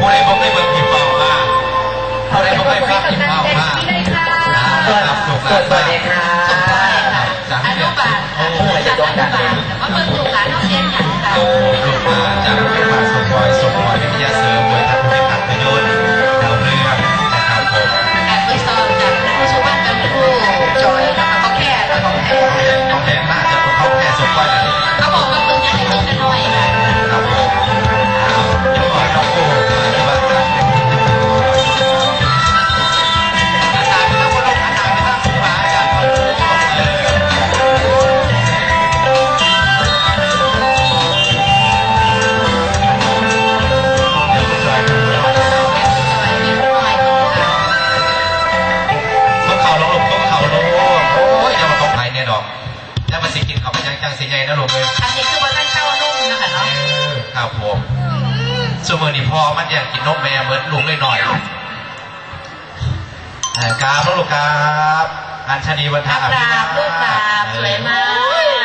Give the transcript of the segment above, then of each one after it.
ผู้ใดบ่เคยเบิ่ผิปเป่ามาผู้ใดบ่เคยฟังคลิปเป่ามาสนับสนุนสวัสดีค่ะอนุบาลโอ้ยจะต้องการาเบิ่งลูกหลานเฮาเย็นหยังค่ะโอ้ยมาจากโรงพยาบาลสมบอยสมบอยวิทยาเสริม ส่วนมือนี่พอมันอยากกินนมแม่เบิร์ดลูกเลยหน่อยเออครับลูกครับอัญชลีวันทากราบลูกกราบสวยมา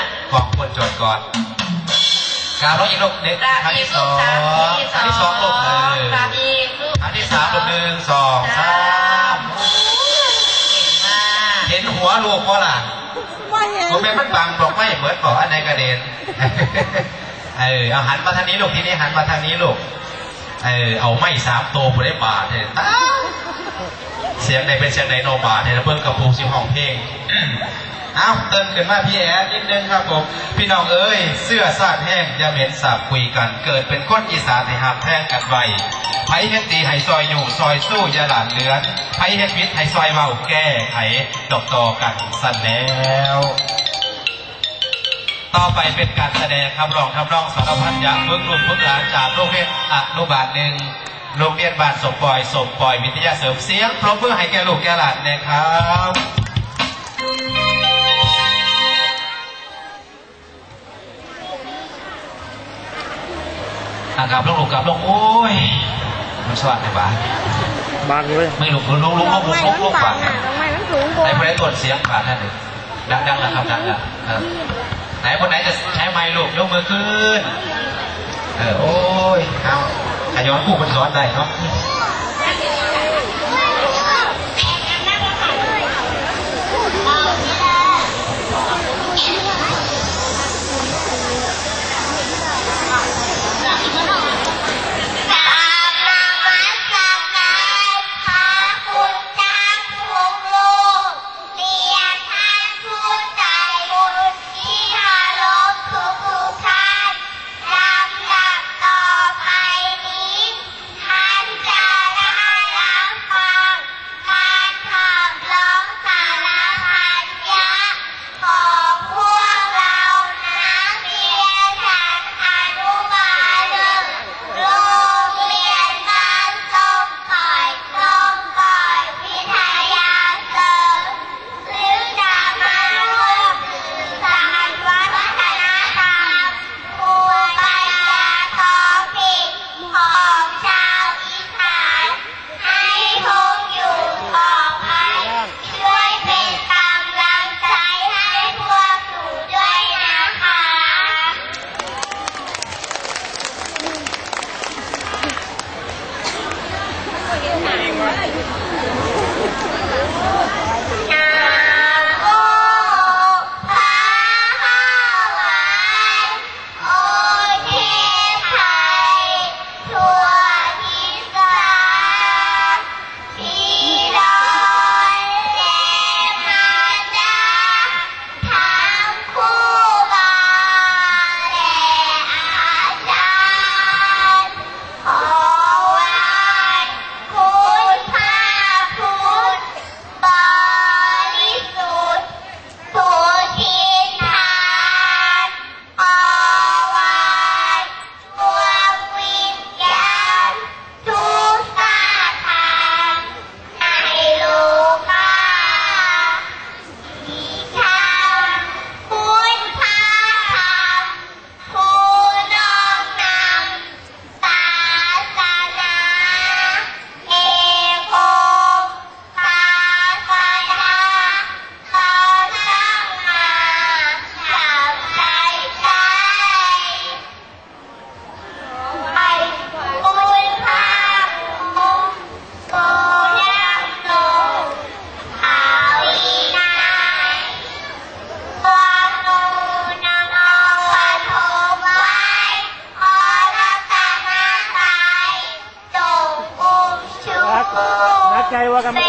กขอบคุณจดก่อนกราบลูกอีกลูกเด็กกราบครั้งอีกที่สลูอกงกราบครั้งที่สองลูกเออกราบอีกลูกครั้งที่สามลูกหนึ่งสองสามเก่งมากเห็นหัวลูกว่าล่ะไม่เห็นผมเป็นมันบังบอกไม่เหมือนบอกอันไหนกระเด็น เออเอาหันมาทางนี้ลูกทีนี้หันมาทางนี้ลูกเออเอาไม่สามโตผู้ได้บาทเนี่ยเสียงไหนเป็นเสียงไหนโนบาทเนี่ยเพิ่งกับภูสิห้องเพลงเอ้าเติมขึ้นมาพี่แอดนิดนึงครับผมพี่น้องเอ้ยเสื้อซาดแห้งอยาเหม็นสาบคุยกัน เกิดเป็นคนอีสานในหามแท่งกันไวไผเฮ็ดดีให้ซอยอยู่ซอยสู้อยาหลานเลือนไผเฮ็ดวิทย์ให้ซอยเบาแก้ไขดอกตอกันสั่นแล้ว ต่อไปเป็นการแสดงคำร้องคำร้องสารพันยะเพิ่งลูกเพิ่งหลานจากโรงเรียนอนุบาลหนึ่งโรงเรียนบ้านสมปอยสมปอยวิทยาเสริมเสียงปรบมือให้แก่ลูกแก่หลานนะครับอะกลับลงลูกกลับลงโอ้ยมันสว่างในบ้านบางเลยไม่ลุกลุกลุกลุกดลุอกกลุไม้กลุกมันลุกบัปางกอะดอกไม้มันสูงกว่าไหนคนไหนตรวจเสียงปากนั่นหนึ่งดังดังนะครับดังแล้วเออ ไหนคนไหนจะใช้ไม้ลูกยกมือขึ้น เออโอ้ยเอาขย้อนผู้คนสอนได้เนาะ รักใ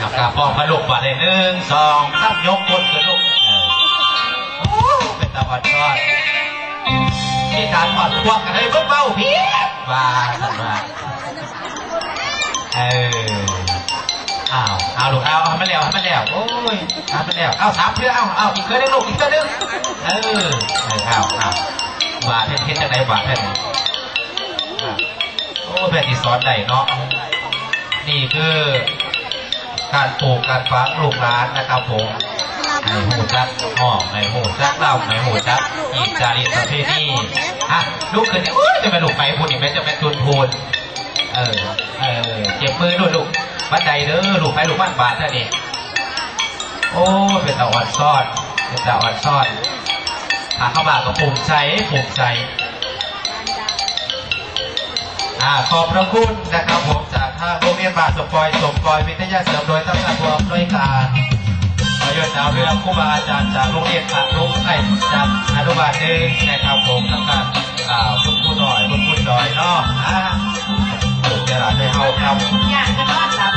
กับกาพร้อมมาลูกบาดเลยหนึ่งสองสามยกคนกันลูกเออเป็นตะวันทอดมีการถอดพวกกันเลยเบาๆพี่ว่าสันว่าเอออ้าวเอาลูกเอาให้มันแล้วให้มันแล้วโอ้ยเอามันแล้วเอาสามเพื่อเอาเอาอีกเคยได้ลูกอีกเคยนึงเออเออเอาเอาบาดเทศจังไดบาดเทศโอ้แบบที่สอนได้เนาะ นี่คือการปลูกการฟังลูกหลานนะครับผมในหูจักหอมในหูจักเล่าในหูจักอีกจารีตประเพณีฮะลูกขึ้นเนี่ยอุ้ยจะมาลูกไปพูดอีกไหมจะเป็นทุนพูนเออเออเจ็บมือด้วยลูกบันไดเด้อลูกไปลูกบ้านบาทเท่านี้โอ้เป็นตะอ่อนซ่อนเป็นตะอ่อนซ่อนหาเข้ามาก็ภูมิใจภูมิใจอ่าขอบพระคุณนะครับผมีบาทสปอยสมปอยวิทยาเสริมโดยตั้งแต่รวมด้วยการขอยนดาวเวลาครูบาอาจารย์จากโรงเรียนอนุไอจากอนุบาลเนึ่งนะครัผมตั้งการอ่าคุณครูหน่อยคุณครูหน่อยเนาะจะหลานได้เข้าครับอยากจะนอนหลับ